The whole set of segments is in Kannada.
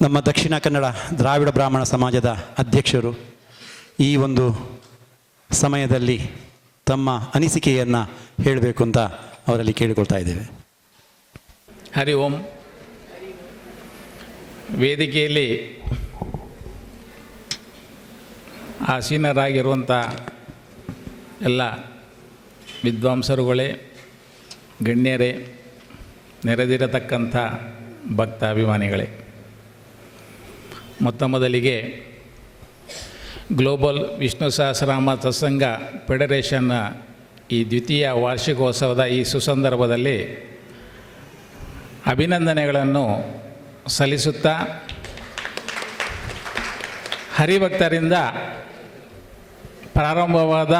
ನಮ್ಮ ದಕ್ಷಿಣ ಕನ್ನಡ ದ್ರಾವಿಡ ಬ್ರಾಹ್ಮಣ ಸಮಾಜದ ಅಧ್ಯಕ್ಷರು ಈ ಒಂದು ಸಮಯದಲ್ಲಿ ತಮ್ಮ ಅನಿಸಿಕೆಯನ್ನು ಹೇಳಬೇಕು ಅಂತ ಅವರಲ್ಲಿ ಕೇಳಿಕೊಳ್ತಾ ಇದ್ದೇವೆ. ಹರಿ ಓಂ. ವೇದಿಕೆಯಲ್ಲಿ ಆಸೀನರಾಗಿರುವಂಥ ಎಲ್ಲ ವಿದ್ವಾಂಸರುಗಳೇ, ಗಣ್ಯರೇ, ನೆರೆದಿರತಕ್ಕಂಥ ಭಕ್ತಾಭಿಮಾನಿಗಳೇ ಮೊತ್ತ ಮೊದಲಿಗೆ ಗ್ಲೋಬಲ್ ವಿಷ್ಣು ಸಹಸ್ರನಾಮ ಸತ್ಸಂಗ ಫೆಡರೇಷನ್ನ ಈ ದ್ವಿತೀಯ ವಾರ್ಷಿಕೋತ್ಸವದ ಈ ಸುಸಂದರ್ಭದಲ್ಲಿ ಅಭಿನಂದನೆಗಳನ್ನು ಸಲ್ಲಿಸುತ್ತಾ ಹರಿಭಕ್ತರಿಂದ ಪ್ರಾರಂಭವಾದ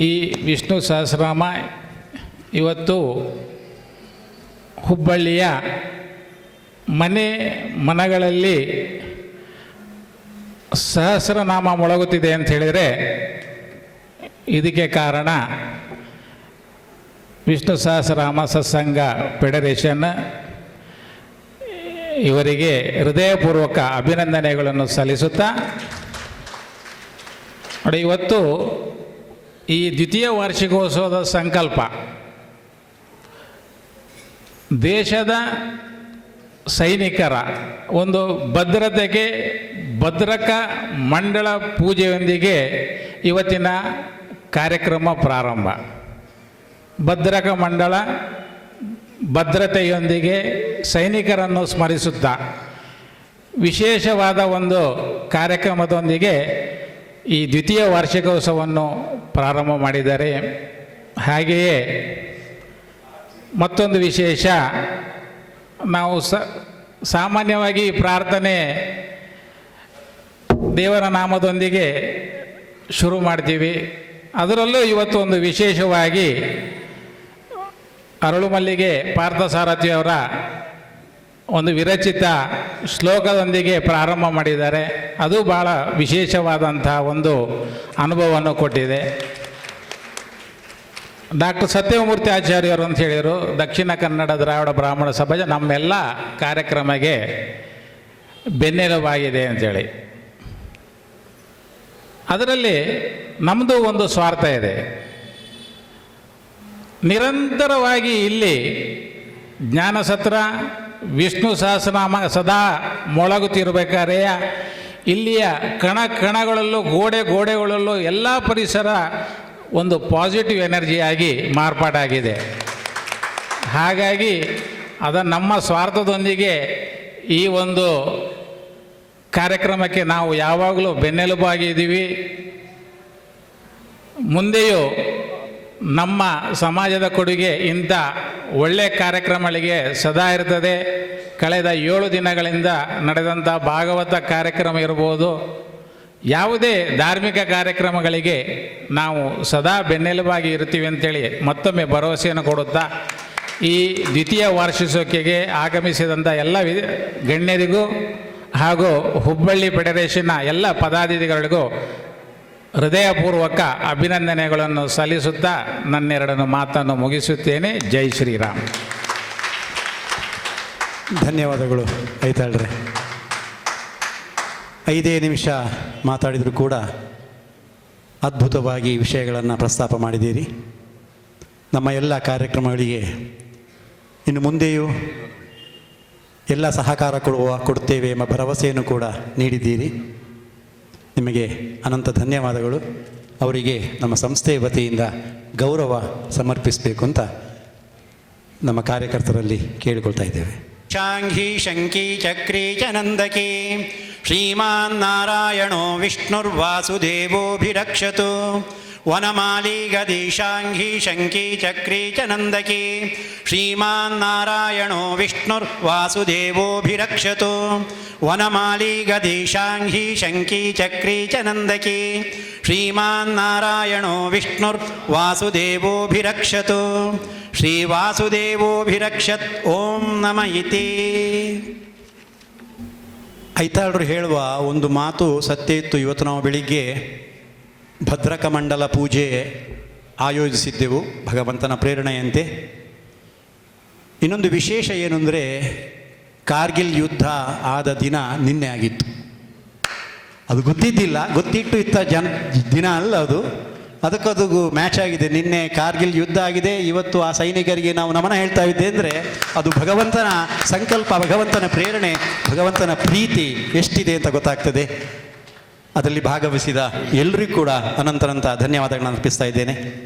ಈ ವಿಷ್ಣು ಸಹಸ್ರನಾಮ ಇವತ್ತು ಹುಬ್ಬಳ್ಳಿಯ ಮನೆ ಮನಗಳಲ್ಲಿ ಸಹಸ್ರನಾಮ ಮೊಳಗುತ್ತಿದೆ ಅಂತ ಹೇಳಿದರೆ ಇದಕ್ಕೆ ಕಾರಣ ವಿಷ್ಣು ಸಹಸ್ರನಾಮ ಸತ್ಸಂಗ ಫೆಡರೇಷನ್. ಇವರಿಗೆ ಹೃದಯಪೂರ್ವಕ ಅಭಿನಂದನೆಗಳನ್ನು ಸಲ್ಲಿಸುತ್ತಾ, ನೋಡಿ ಇವತ್ತು ಈ ದ್ವಿತೀಯ ವಾರ್ಷಿಕೋತ್ಸವದ ಸಂಕಲ್ಪ. ದೇಶದ ಸೈನಿಕರ ಒಂದು ಭದ್ರತೆಗೆ ಭದ್ರಕ ಮಂಡಳ ಪೂಜೆಯೊಂದಿಗೆ ಇವತ್ತಿನ ಕಾರ್ಯಕ್ರಮ ಪ್ರಾರಂಭ. ಭದ್ರಕ ಮಂಡಳ ಭದ್ರತೆಯೊಂದಿಗೆ ಸೈನಿಕರನ್ನು ಸ್ಮರಿಸುತ್ತಾ ವಿಶೇಷವಾದ ಒಂದು ಕಾರ್ಯಕ್ರಮದೊಂದಿಗೆ ಈ ದ್ವಿತೀಯ ವಾರ್ಷಿಕೋತ್ಸವವನ್ನು ಪ್ರಾರಂಭ ಮಾಡಿದ್ದಾರೆ. ಹಾಗೆಯೇ ಮತ್ತೊಂದು ವಿಶೇಷ, ನಾವು ಸಾಮಾನ್ಯವಾಗಿ ಪ್ರಾರ್ಥನೆ ದೇವರ ನಾಮದೊಂದಿಗೆ ಶುರು ಮಾಡ್ತೀವಿ. ಅದರಲ್ಲೂ ಇವತ್ತು ಒಂದು ವಿಶೇಷವಾಗಿ ಅರಳುಮಲ್ಲಿಗೆ ಪಾರ್ಥಸಾರಥಿಯವರ ಒಂದು ವಿರಚಿತ ಶ್ಲೋಕದೊಂದಿಗೆ ಪ್ರಾರಂಭ ಮಾಡಿದ್ದಾರೆ. ಅದು ಭಾಳ ವಿಶೇಷವಾದಂಥ ಒಂದು ಅನುಭವವನ್ನು ಕೊಟ್ಟಿದೆ. ಡಾಕ್ಟರ್ ಸತ್ಯಮೂರ್ತಿ ಆಚಾರ್ಯರು ಅಂತ ಹೇಳಿದರು, ದಕ್ಷಿಣ ಕನ್ನಡ ದ್ರಾವಿಡ ಬ್ರಾಹ್ಮಣ ಸಮಾಜ ನಮ್ಮೆಲ್ಲ ಕಾರ್ಯಕ್ರಮಕ್ಕೆ ಬೆನ್ನೆಲುಬಾಗಿದೆ ಅಂತೇಳಿ. ಅದರಲ್ಲಿ ನಮ್ಮದು ಒಂದು ಸ್ವಾರ್ಥ ಇದೆ. ನಿರಂತರವಾಗಿ ಇಲ್ಲಿ ಜ್ಞಾನಸತ್ರ, ವಿಷ್ಣು ಸಹಸ್ರನಾಮ ಸದಾ ಮೊಳಗುತ್ತಿರಬೇಕಾದ್ರೆ ಇಲ್ಲಿಯ ಕಣ ಕಣಗಳಲ್ಲೂ ಗೋಡೆ ಗೋಡೆಗಳಲ್ಲೂ ಎಲ್ಲ ಪರಿಸರ ಒಂದು ಪಾಸಿಟಿವ್ ಎನರ್ಜಿಯಾಗಿ ಮಾರ್ಪಾಟಾಗಿದೆ ಹಾಗಾಗಿ ಅದ ನಮ್ಮ ಸ್ವಾರ್ಥದೊಂದಿಗೆ ಈ ಒಂದು ಕಾರ್ಯಕ್ರಮಕ್ಕೆ ನಾವು ಯಾವಾಗಲೂ ಬೆನ್ನೆಲುಬಾಗಿದ್ದೀವಿ ಮುಂದೆಯೂ ನಮ್ಮ ಸಮಾಜದ ಕೊಡುಗೆ ಇಂಥ ಒಳ್ಳೆಯ ಕಾರ್ಯಕ್ರಮಗಳಿಗೆ ಸದಾ ಇರ್ತದೆ. ಕಳೆದ ಏಳು ದಿನಗಳಿಂದ ನಡೆದಂಥ ಭಾಗವತ ಕಾರ್ಯಕ್ರಮ ಇರ್ಬೋದು. ಯಾವುದೇ ಧಾರ್ಮಿಕ ಕಾರ್ಯಕ್ರಮಗಳಿಗೆ ನಾವು ಸದಾ ಬೆನ್ನೆಲುಬಾಗಿ ಇರ್ತೀವಿ ಅಂತೇಳಿ ಮತ್ತೊಮ್ಮೆ ಭರವಸೆಯನ್ನು ಕೊಡುತ್ತಾ, ಈ ದ್ವಿತೀಯ ವಾರ್ಷಿಸೋಕೆಗೆ ಆಗಮಿಸಿದಂಥ ಎಲ್ಲ ಗಣ್ಯರಿಗೂ ಹಾಗೂ ಹುಬ್ಬಳ್ಳಿ ಫೆಡರೇಷನ್ನ ಎಲ್ಲ ಪದಾಧಿಕಾರಿಗಳಿಗೂ ಹೃದಯಪೂರ್ವಕ ಅಭಿನಂದನೆಗಳನ್ನು ಸಲ್ಲಿಸುತ್ತಾ ನನ್ನೆರಡನ್ನು ಮಾತನ್ನು ಮುಗಿಸುತ್ತೇನೆ. ಜೈ ಶ್ರೀರಾಮ್. ಧನ್ಯವಾದಗಳು ಐತಾಳ್ರೆ. ಐದೇ ನಿಮಿಷ ಮಾತಾಡಿದರೂ ಕೂಡ ಅದ್ಭುತವಾಗಿ ವಿಷಯಗಳನ್ನು ಪ್ರಸ್ತಾಪ ಮಾಡಿದ್ದೀರಿ. ನಮ್ಮ ಎಲ್ಲ ಕಾರ್ಯಕ್ರಮಗಳಿಗೆ ಇನ್ನು ಮುಂದೆಯೂ ಎಲ್ಲ ಸಹಕಾರ ಕೊಡುವ ಕೊಡುತ್ತೇವೆ ಎಂಬ ಭರವಸೆಯನ್ನು ಕೂಡ ನೀಡಿದ್ದೀರಿ. ನಿಮಗೆ ಅನಂತ ಧನ್ಯವಾದಗಳು. ಅವರಿಗೆ ನಮ್ಮ ಸಂಸ್ಥೆಯ ವತಿಯಿಂದ ಗೌರವ ಸಮರ್ಪಿಸಬೇಕು ಅಂತ ನಮ್ಮ ಕಾರ್ಯಕರ್ತರಲ್ಲಿ ಕೇಳಿಕೊಳ್ತಾ ಇದ್ದೇವೆ. ಶಾಂಘಿ ಶಂಕಿ ಚಕ್ರಿ ಚನಂದಕಿ ನಂದಕಿ ಶ್ರೀಮಾನ್ ನಾರಾಯಣೋ ವಿಷ್ಣುರ್ವಾಸುದೇವೋಭಿರಕ್ಷತು ವನಮಾಲಿ ಗದಿ ಶಾಂಘಿ ಶಂಕಿ ಚಕ್ರಿ ಚ ನಂದಕಿ ಶ್ರೀಮಾನ್ ನಾರಾಯಣೋ ವಿಷ್ಣುರ್ವಾಸುದೇವೋಭಿರಕ್ಷತು ವನಮಾಲಿ ಗದಿ ಶಾಂಘಿ ಶಂಕಿ ಚಕ್ರಿ ಚ ನಂದಕಿ ಶ್ರೀಮಾನ್ ನಾರಾಯಣೋ ವಿಷ್ಣುರ್ವಾಸುದೇವೋಭಿರಕ್ಷತು ಶ್ರೀವಾಸುದೇವೋಭಿರಕ್ಷತ್ ಓಂ ನಮ ಇತಿ. ಐತಾಳರು ಹೇಳುವ ಒಂದು ಮಾತು ಸತ್ಯ ಇತ್ತು ಇವತ್ತು ನಾವು ಬೆಳಿಗ್ಗೆ. ಭದ್ರಕ ಮಂಡಲ ಪೂಜೆ ಆಯೋಜಿಸಿದ್ದೆವು, ಭಗವಂತನ ಪ್ರೇರಣೆಯಂತೆ. ಇನ್ನೊಂದು ವಿಶೇಷ ಏನು ಕಾರ್ಗಿಲ್ ಯುದ್ಧ ಆದ ದಿನ ನಿನ್ನೆ ಆಗಿತ್ತು. ಅದು ಗೊತ್ತಿದ್ದಿಲ್ಲ, ಗೊತ್ತಿಟ್ಟು ಇತ್ತ ಜನ, ದಿನ ಅಲ್ಲ ಅದು. ಅದಕ್ಕದು ಮ್ಯಾಚ್ ಆಗಿದೆ, ನಿನ್ನೆ ಕಾರ್ಗಿಲ್ ಯುದ್ಧ ಆಗಿದೆ, ಇವತ್ತು ಆ ಸೈನಿಕರಿಗೆ ನಾವು ನಮನ ಹೇಳ್ತಾ ಇದ್ದೆ ಅಂದರೆ, ಅದು ಭಗವಂತನ ಸಂಕಲ್ಪ, ಭಗವಂತನ ಪ್ರೇರಣೆ, ಭಗವಂತನ ಪ್ರೀತಿ ಎಷ್ಟಿದೆ ಅಂತ ಗೊತ್ತಾಗ್ತದೆ. ಅದರಲ್ಲಿ ಭಾಗವಹಿಸಿದ ಎಲ್ಲರಿಗೂ ಕೂಡ ಅನಂತರಂತ ಧನ್ಯವಾದಗಳನ್ನು ಅರ್ಪಿಸ್ತಾ ಇದ್ದೇನೆ.